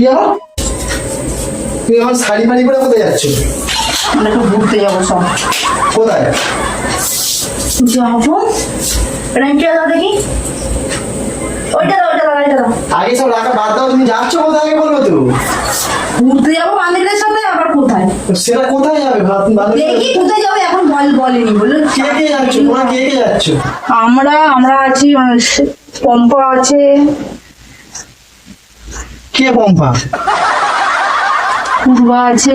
কি আমার তুমি আমার শাড়ি কোথায় যাচ্ছ? আমরা একটু ঘুরতে যাব সব। কোথায়? যাব? রেন্টে দাও দেখি। ওইটা দাও ওইটা দাও ওইটা দাও। আগে সব রাখা বাদ দাও তুমি যাচ্ছ কোথায় আগে বলব তো। ঘুরতে যাব বান্ধবীদের সাথে আবার কোথায়? সেটা কোথায় যাবে? দেখি কোথায় যাব এখন বল বলেনি বলে। কে কে যাচ্ছ? তোমরা কে কে যাচ্ছ? আমরা আমরা আছি মানে পম্পা আছে কে পম্পা? পূর্বা আছে।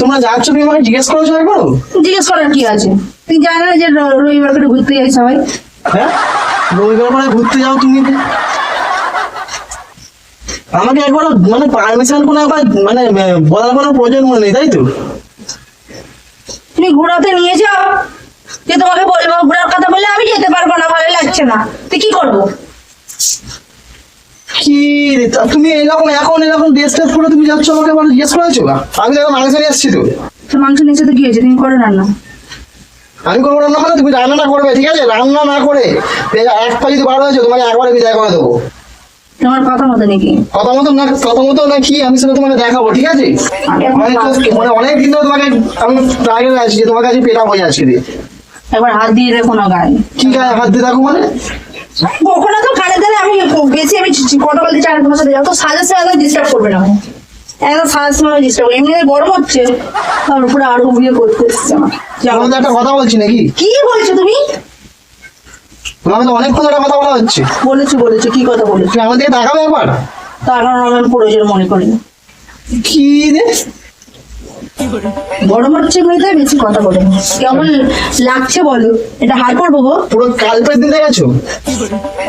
তোমরা যাচ্ছ তুমি আমাকে জিজ্ঞেস করেছ একবারও? জিজ্ঞেস করার কি আছে? তুই জানো না যে রবিবার করে ঘুরতে যাই সবাই? হ্যাঁ? রবিবার করে ঘুরতে যাও তুমি। আমাকে একবার মানে পারমিশন কোনো একবার মানে বলার কোনো প্রয়োজন মনে নেই তাই তো? তুমি ঘোরাতে নিয়ে যাও। যে তোমাকে বলব ঘোরার কথা বললে আমি যেতে পারব না ভালো লাগছে না। তুই কি করব? কি রে, তা তুমি এরকম এখন এরকম ড্রেস ট্রেস করে তুমি যাচ্ছ আমাকে একবার জিজ্ঞেস করেছ? আমি তো মাংস নিয়ে এসেছি তো। তো মাংস নিচে তো কি হয়েছে তুমি করে রান্না। আমি করব রান্না মানে তুমি রান্নাটা করবে ঠিক আছে? রান্না না করে এক পা যদি বার হয়েছে তোমাকে একবারে বিদায় করে দেবো। তোমার কথা মতো নাকি? কথা মতো না কথা মতো না কি? আমি সেটা তোমাকে দেখাবো ঠিক আছে? অনেক মানে অনেক দিন ধরে তোমাকে আমি ট্রাই করে আছি তোমার কাছে পেটা হয়ে আজকে একবার হাত দিয়ে দেখো না গায়ে। কি গায়ে হাত দিয়ে থাকো মানে? কখনো তো কানে ধরে আমি বেশি আমি কথা বলতে চাই তোমার সাথে। যত সাজার সময় ডিস্টার্ব করবে না। একদম সাজার সময় ডিস্টার্ব এমনি গরম হচ্ছে। তার উপরে আরও বিয়ে করতে এসছে আমার। একটা কথা বলছি নাকি? কি বলছো তুমি? অনেকক্ষণ ধরে কথা বলা হচ্ছে। বলেছ বলেছ। কি কথা বলেছ? একবার? তার কারণ প্রয়োজন মনে করি কি রে? এমনিতে বেশি কথা বলে কেমন লাগছে বলো? এটা হার করব গো পুরো কালপের দিন দেখেছ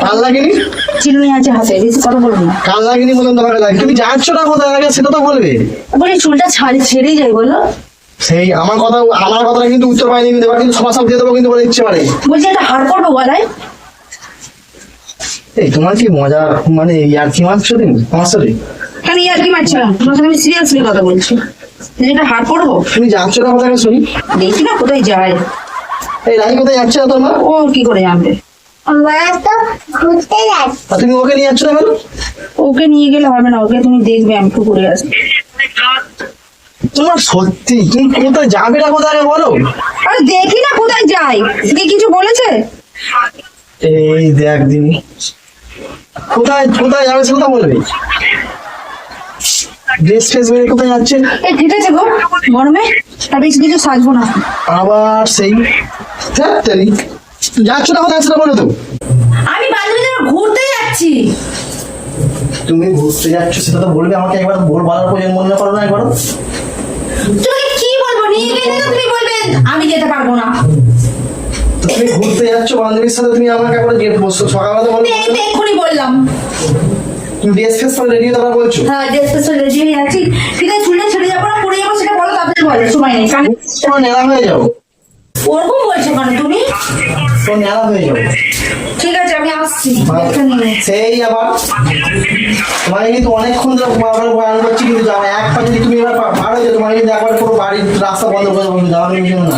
কাল লাগেনি? চিরুনি আছে হাতে বেশি কথা বলব না। কাল লাগেনি মতন তোমাকে লাগে তুমি যাচ্ছ না কোথায়? আগে সেটা তো বলবে। বলি চুলটা ছাড়ি ছেড়েই যায় বলো। সেই আমার কথা আমার কথাটা কিন্তু উত্তর পাইনি কিন্তু এবার কিন্তু সবার সব দিয়ে দেবো কিন্তু বলে ইচ্ছে পারে বলছি এটা হার করব গলায় এই তোমার কি মজা? মানে ইয়ার কি মারছো তুমি? আমার সাথে কেন ইয়ার কি মারছিলাম? তোমার সাথে আমি সিরিয়াসলি কথা বলছি। যে এটা হার করব তুমি যাচ্ছ না কোথায় শুনি দেখি না কোথায় যায়। এই রানী কোথায় যাচ্ছে না তোমার? ও কি করে জানবে? আমরা তো ঘুরতে যাচ্ছি। তুমি ওকে নিয়ে যাচ্ছ না কেন? ওকে নিয়ে গেলে হবে না ওকে তুমি দেখবে আমি একটু ঘুরে আসব। তোমার সত্যি তুমি কোথায় যাবে না কোথায় বলো? আরে দেখি না কোথায় যাই কি কিছু বলেছে? এই দেখ দিনি কোথায় কোথায় যাবে সেটা বলবে। ড্রেস বেরিয়ে কোথায় যাচ্ছে। এই ঠিক আছে গো গরমে। আর বেশি কিছু সাজবো না। আবার সেই যাচ্ছ না কোথায় সেটা বলো তো। আমি বান্ধবীদের ঘুরতে যাচ্ছি। তুমি ঘুরতে যাচ্ছ সেটা তো বলবে আমাকে একবার। ভোর বলার প্রয়োজন মনে করো না একবার তোমাকে কি বলব? নিয়ে গেলে তুমি বলবে আমি যেতে পারব না। তুমি ঘুরতে যাচ্ছ বান্ধবীর সাথে তুমি আমাকে একবার সকালবেলা বলো এই তো এক্ষুনি বললাম। ড্রেস ফ্রেস পরে রেডি হয়ে বলছো হ্যাঁ ড্রেস রেডি হয়ে যাচ্ছি ঠিক আছে চুলটা ছেড়ে যাব না পরে যাব সেটা বলো তাড়াতাড়ি বলো সময় নেই কারণ তোমার নেড়া হয়ে যাও ওরকম বলছো কেন তুমি তোমার নেড়া হয়ে যাও ঠিক আছে আমি আসছি সেই আবার তোমাকে কিন্তু অনেকক্ষণ ধরে বারবার বয়ান করছি কিন্তু যাও এক পা যদি তুমি এবার পা- বার হয়ে যাও তোমাকে কিন্তু একবার পুরো বাড়ির রাস্তা বন্ধ করে দেবো যাওয়ার কিছু না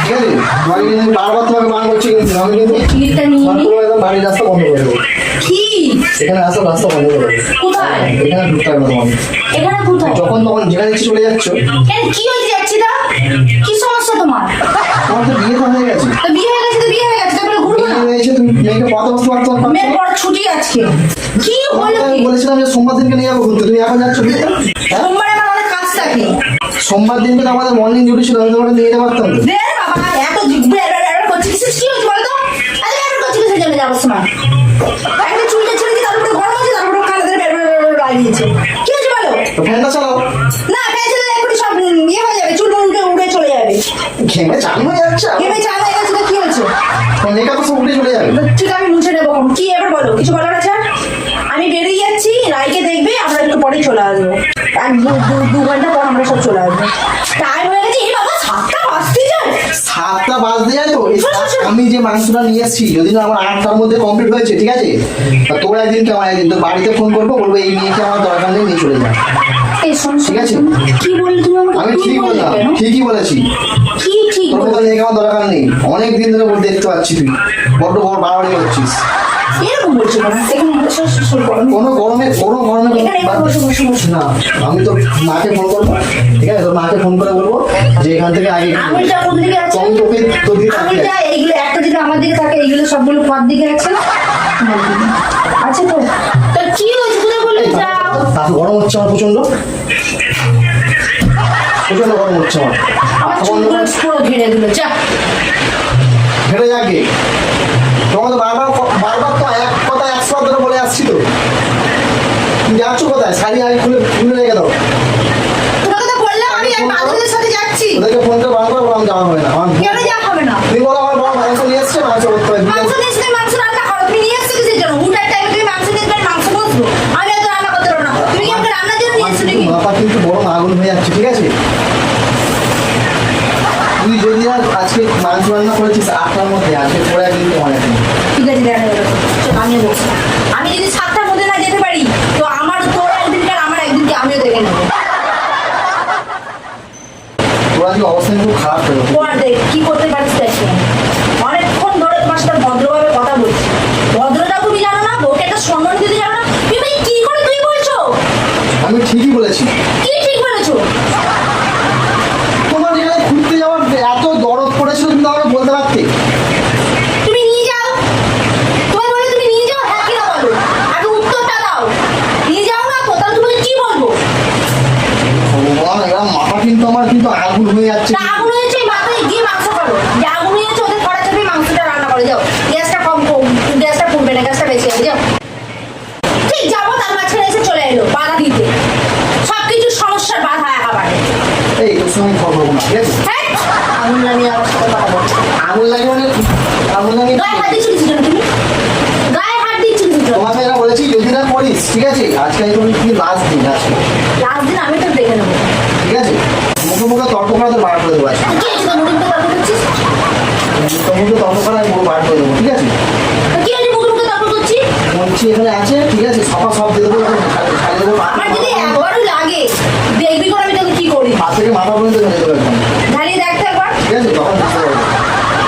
ঠিক আছে তোমাকে কিন্তু বারবার তোমাকে বারণ করছি কিন্তু আমি কিন্তু তোমার বাড়ির রাস্তা বন্ধ করে দেবো এখানে আসো রাস্তা বন্ধ করে কোথায়? এখানে ঢুকতে হবে তোমাকে। এখানে কোথায়? যখন তখন যেখানে ইচ্ছে চলে যাচ্ছ। কেন কি হয়েছে যাচ্ছি দা কি সমস্যা তোমার? তোমার তো বিয়ে তো হয়ে গেছে। তো বিয়ে হয়ে গেছে তো বিয়ে হয়ে গেছে তারপরে ঘুরবো না? বিয়ে হয়েছে তুমি মেয়েকে কথা বসতে পারতো না। মেয়ের পর ছুটি আজকে। কি হলো কি? বলেছিলাম যে সোমবার দিনকে নিয়ে যাব ঘুরতে। তুমি এখন যাচ্ছ বিয়েতে? হ্যাঁ? সোমবারে আমার অনেক কাজ থাকে। সোমবার দিনকে তো আমাদের মর্নিং ডিউটি ছিল আমি তোমাকে নিয়ে যেতে পারতাম। রে বাবা এত বের করছিস। কি হয়েছে বলো তো? আরে বের বের করছিস সেই জন্য যাবার বের লাগিয়েছে কি হয়েছে বলো? ফ্যানটা চালাও। না ফ্যান চালালে এখনই সব ইয়ে হয়ে যাবে চুল উল্টে উড়ে চলে যাবে। ঘেমে চান হয়ে যাচ্ছে ঘেমে চা হয়ে গেছে কি হয়েছে? মেকআপ তো সব উঠে চলে যাবে? ঠিক আমি মুছে নেব কি এবার বলো কিছু বলার আছে? আমি বেরিয়ে যাচ্ছি রায়কে দেখবে আমরা একটু পরে চলে আসব। এক দু ঘণ্টা পর আমরা সব চলে আসব। আমি যে মাংসটা নিয়ে এসেছি যদি না আমার আটটার মধ্যে কমপ্লিট হয়েছে ঠিক আছে? তোর একদিন কেমন একদিন তো বাড়িতে ফোন করব বলব এই মেয়েকে আমার দরকার নেই নিয়ে চলে যা। ঠিক আছে। কি বললি তুমি আমাকে? আমি ঠিক বললাম ঠিকই বলেছি। কি ঠিক তোর? কথা আমার দরকার নেই। অনেক দিন ধরে ওর দেখতে পাচ্ছি তুই। বড্ড বড় বাড়াবাড়ি করছিস। এরকম বলছো কেন? গরম। কোনো গরমে কোনো। না আমি তো মাকে ফোন করব ঠিক আছে? তোর মাকে ফোন করে বলব যে এখান থেকে আগে কম তোকে তোর দিকে একটা দিকে আমার দিকে থাকে এইগুলো সবগুলো পর দিকে আছে? আছে তো তো কি হয়েছে? বললে? যাও তাতে গরম হচ্ছে আমার প্রচণ্ড প্রচণ্ড গরম হচ্ছে আমার। আমার চুলগুলো পুরো ঘিরে দিল যা। হেঁটে যাকে তোমাকে বারবার বারবার তো এক কথা একশো ধরে বলে আসছি তো। তুমি যাচ্ছ কোথায়? শাড়ি আগে খুলে খুলে রেখে দাও। তোমাকে তো বললাম আমি এক বান্ধবীদের সাথে যাচ্ছি। ওদেরকে ফোন করে বারবার বললাম যাওয়া হবে না আমার কেন যা হবে না তুমি বলো আমার বড় মাংস নিয়ে এসছে মাংস করতে হবে মাংস নিয়ে এসে মাংস রান্না করো তুমি নিয়ে এসছো কিসের জন্য উঠার টাইমে তুমি মাংস নিয়ে এসবে মাংস বসবো আমি এত রান্না করতে পারব না তুমি কি আমাকে রান্নার জন্য নিয়ে আমার এসছো কিন্তু নাকি মাথা কিন্তু বড় আগুন হয়ে যাচ্ছে ঠিক আছে তুই যদি আর আজকে মাংস রান্না করেছিস আটটার মধ্যে আজকে পরে একদিন তোমার এখন ঠিক আছে দেখা গেল চল আমিও বলছি আমি যদি সাতটার মধ্যে না যেতে পারি তো আমার তোর একদিনকে আর আমার একদিনকে আমিও দেখে নেব। তোর আজকে অবস্থা খুব খারাপ পর দেখ কি করতে পারিস দেখ অনেকক্ষণ ধরে তোমার সাথে ভদ্রভাবে কথা বলছি। ভদ্রতা তুমি জানো না বউকে একটা সম্মান দিতে জানো না। তুমি ভাই কি করে তুই বলছো? আমি ঠিকই বলেছি। কি ঠিক বলেছ? কিন্তু আগুন হয়ে যাচ্ছে। আগুন হয়েছে মাথায় গিয়ে মাংস করো যে আগুন হয়েছে ওদের কড়া মাংসটা রান্না করে যাও গ্যাসটা কম গ্যাসটা না গ্যাসটা বেশি যাও। ঠিক যাব তার মাঝখানে এসে চলে এলো বাধা দিতে। সব কিছু সমস্যার বাধা একেবারে এই তোর সঙ্গে কথা না ঠিক আছে? হ্যাঁ? আগুন লাগিয়ে কথা বলছো আগুন লাগে মানে আগুন গায়ে হাত তুমি? গায়ে হাত দিচ্ছ কিছু জন্য? তোমাকে এরা বলেছি যদি না করিস ঠিক আছে? আজকে তুমি কি লাস্ট দিন আছে লাস্ট দিন আমি তো দেখে নেব। তর্ক তো বার করে দেবো মুখে তর্ক করা আমি পুরো বার করে দেবো ঠিক আছে? তা মঞ্চি এখানে আছে ঠিক আছে সকাল সব দিয়ে দেবো খালি দেবো লাগে দেখবি করে আমি তোকে কি করি? থেকে মাথা পর্যন্ত চলে দেবো একদম। ঝালিয়ে দেখতে একবার। ঠিক আছে তখন বুঝতে পারব।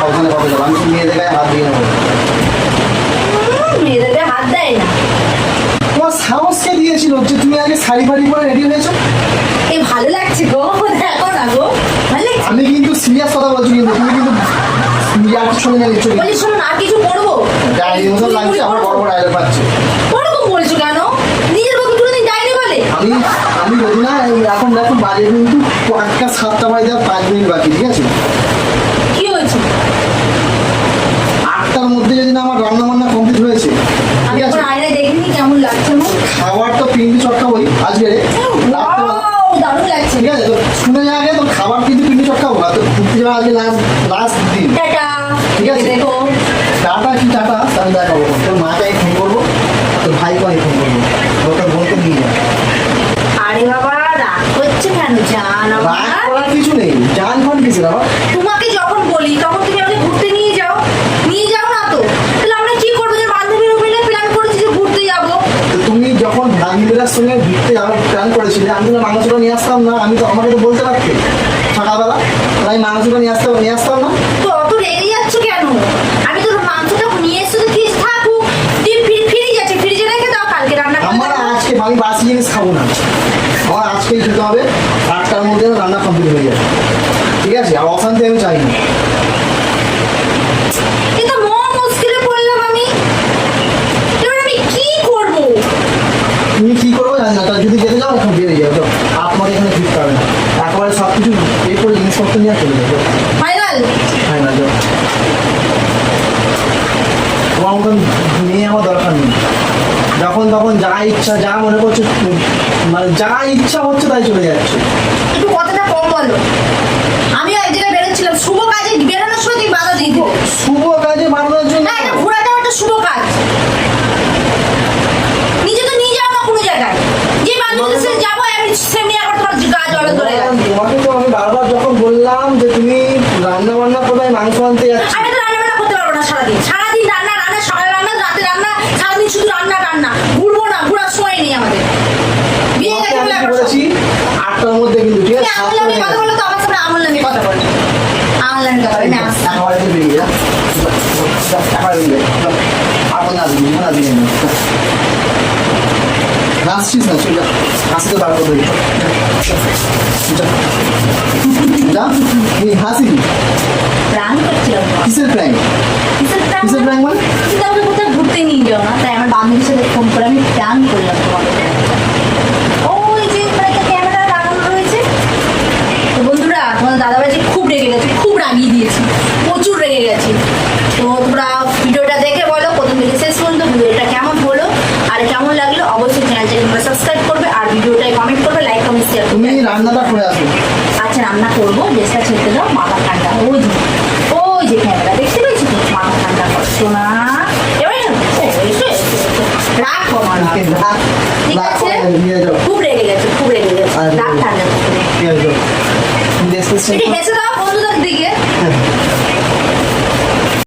ওখানে কবে যাব আমি মেয়েদের গায়ে হাত দিয়ে নেব উম, মেয়েদেরকে হাত দেয় না। তোমার সাহস দিয়েছিল যে তুমি আগে শাড়ি ফাড়ি পরে রেডি হয়েছো? এ ভালো লাগছে গো দেখো না গো আমি কিন্তু সিরিয়াস কথা বলছি কিন্তু তুমি কিন্তু ইয়ার সঙ্গে না নিচ্ছ বলি শোনো না কিছু করব? ডায়ের মতো লাগছে আমার বড় বড় ডায়লগ পাচ্ছে। ওরকম বলছো কেন? নিজের বউকে কোনোদিন যায়নি বলে। আমি আমি বলি না এখন দেখো বাজে কিন্তু একটা সাতটা বাজে আর পাঁচ মিনিট বাকি ঠিক আছে? কি হয়েছে? আটটার মধ্যে যদি না আমার রান্না বান্না কমপ্লিট হয়েছে আমি ঠিক আছে এখন আয়নায় দেখিনি কেমন লাগছে মুখ খাবার তো পিন্ডি চটকা বই আজকে রাত্রেবেলা Wow, দারুণ লাগছে ঠিক আছে তো শুনে যাওয়া আগে তো খাবার কিন্তু পিন্ডি চটকা বলা তো আজকে লাস্ট দিন। টাটা। ঠিক আছে। দেখো টাটা কি টাটা? তাহলে দেখাবো তোর মাকে আমি ফোন করব তোর ভাইকে আমি ফোন করব। ওটা বোনকে নিয়ে যা। আরে বাবা রাগ করছে কেন? জান রাগ করার কিছু নেই। জান ফান কিছু না তোমাকে যখন বলি তখন তুমি আমাকে ঘুরতে নিয়ে যাও। নিয়ে যাও না তো। তাহলে আমরা কি করব? যে বান্ধবীর মিলে প্ল্যান করেছি যে ঘুরতে যাব। তুমি যখন ভাগিনীরার সঙ্গে ঘুরতে যাওয়ার প্ল্যান করেছিলে আমি তো মাংসটা নিয়ে আসতাম না আমি তো আমাকে তো বলতে পারতে সকালবেলা তাই মাংসটা নিয়ে আসতাম নিয়ে আসতাম না? তো অত রেগে যাচ্ছ কেন? আমি তো মাংসটা নিয়ে এসে তো থাকুক ফ্রিজ আছে ফ্রিজে রেখে দাও কালকে রান্না আমার আজকে আমি বাসি জিনিস খাব না। আমার আজকেই খেতে হবে আটটার মধ্যে রান্না কমপ্লিট হয়ে যাবে। ঠিক আছে আর অশান্তি আমি চাই না এ তো মহা মুশকিলে পড়লাম আমি এবার আমি কি করব তুমি কি করবে জানি না তা যদি যেতে যাও এখন বেরিয়ে যাও তো আপনার এখানে ফিরতে হবে না একেবারে সব কিছু এই করে জিনিসপত্র নিয়ে চলে যাবে ফাইনাল হয় না যাও মতন মেয়ে আমার দরকার নেই। যখন তখন যা ইচ্ছা যা মনে করছে মানে যা ইচ্ছা হচ্ছে তাই চলে যাচ্ছে। একটু কথাটা কম বলো। আমিও এক জায়গায় বেরোচ্ছিলাম। শুভ কাজে বেরোনোর সময় তুমি বাধা দিয়ে শুভ কাজে বানানোর জন্য না এটা ঘোরা যাওয়া একটা শুভ কাজ। নিজে তো নিয়ে যাও না কোনো জায়গায়। যে বান্ধবীদের সাথে যাব আমি সেমনি আবার তোমার গা জলে ধরে তোমাকে তো আমি বারবার যখন বললাম যে তুমি রান্না বান্না করবে মাংস আনতে যাচ্ছি আমি তো রান্না বান্না করতে পারব না সারাদিন সারাদিন রান্না রান্না সকালে রান্না রাতে রান্না সারাদিন শুধু রান্না রান্না ঘুরবো না ঘোরার সময় নেই আমাদের বিয়ে তোমাকে গেছে আমি বলে কি একবার বলেছি আটটার মধ্যে কিন্তু ঠিক আছে তুমি আমল নামে কথা বলো তো আমার সামনে আমল নামে কথা বলো আমল নামে না একেবারে তুই বেরিয়ে যা একেবারে বেরিয়ে যা। না দিবি না দিবি হাসছিস না চল যা হাসতে বার করব যা যা হাসি প্ল্যান করছিলাম কিসের প্ল্যান কিসের plan কিসের মানে? মানে কিন্তু আমাকে কোথাও ঘুরতে নিয়ে যাও না তাই আমার বান্ধবীর সাথে ফোন করে আমি প্ল্যান করলাম তোমাদের ওই যে ওখানে একটা ক্যামেরা লাগানো রয়েছে তো বন্ধুরা তোমাদের দাদাভাই যে খুব রেগে গেছে খুব রাগিয়ে দিয়েছি প্রচুর রেগে গেছে তো তোমরা ভিডিওটা দেখে বলো প্রথম থেকে শেষ পর্যন্ত ভিডিওটা কেমন হলো আর কেমন লাগল অবশ্যই চ্যানেলটাকে তোমরা সাবস্ক্রাইব করবে আর ভিডিওটায় কমেন্ট করবে লাইক কমেন্ট শেয়ার তুমি করবে রান্নাটা করে আসো। আচ্ছা রান্না করব গ্যাসটা ছেড়ে দাও মাথা ঠান্ডা। ওই যে ওই যে ক্যামেরা দেখতে পেয়েছি তো? মাথা ঠান্ডা করছ না। রাখো ঠিক আছে। খুব রেগে গেছে খুব রেগে গেছে। ঠান্ডা করে। দাও। বন্ধুদের দিকে।